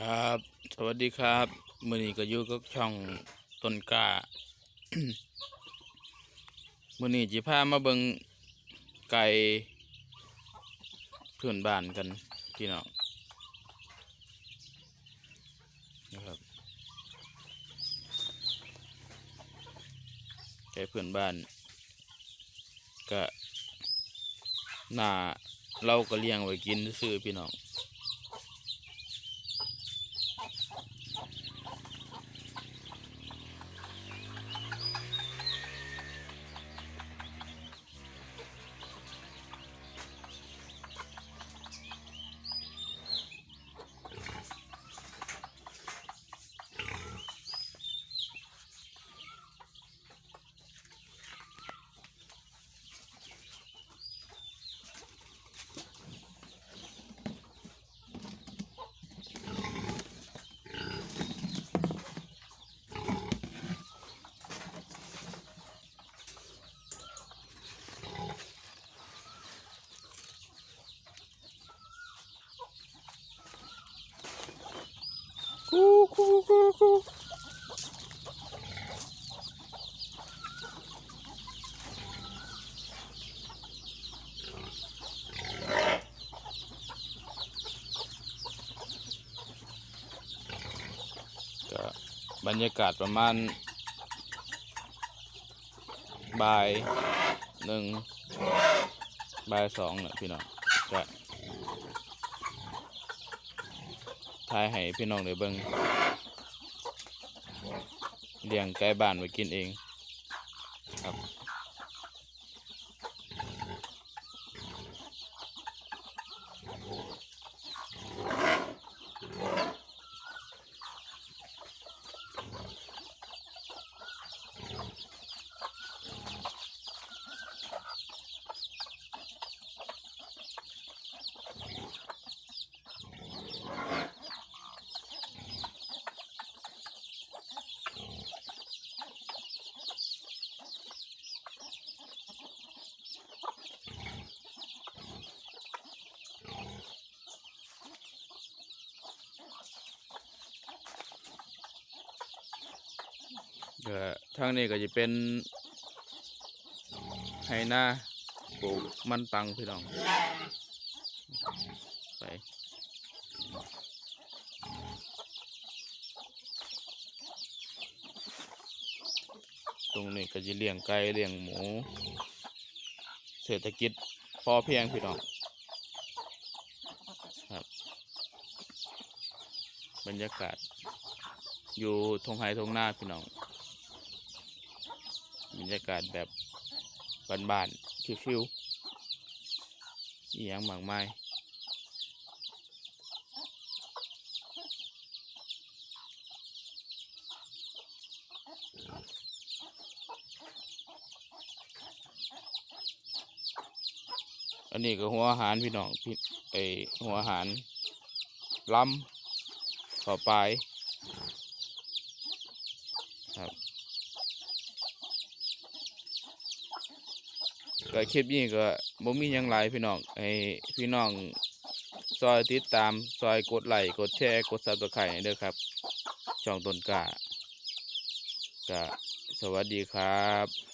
ครับ สวัสดีครับมือนี้ก็อยู่กับช่องต้นกล้ามือนี้จิพามาเบิงไก่เพื่อนบ้านกันพี่น้องนะครับไก่เพื่อนบ้านก็น่าเราก็เลี้ยงไว้กินซื้อพี่น้อง กู ก็บรรยากาศประมาณบ่ายหนึ่งบ่ายสองเนี่ยพี่น้องก็ทายให้พี่น้องได้เบิ่ง เลี้ยงไก่บ้านไว้กินเอง ก็ทางนี้ก็จะเป็นไฮนาปลูกมันปังพี่น้อง ไปตรงนี้ก็จะเลี้ยงไก่เลี้ยงหมู เศรษฐกิจพอเพียงพี่น้องครับบรรยากาศ อยู่ทงไฮทงหน้าพี่น้อง บรรยากาศแบบบานๆชิวๆอีหยังมากมายอันนี้ก็หัวอาหารพี่น้องพี่ไอหัวอาหารล้ำต่อไปครับ ก็คลิปนี้ก็บ่มียังหลายพี่น้องให้พี่น้องซอยติดตามซอยกดไลค์กดแชร์กดซับสไครต์เด้อครับช่องต้นกล้าก็สวัสดีครับ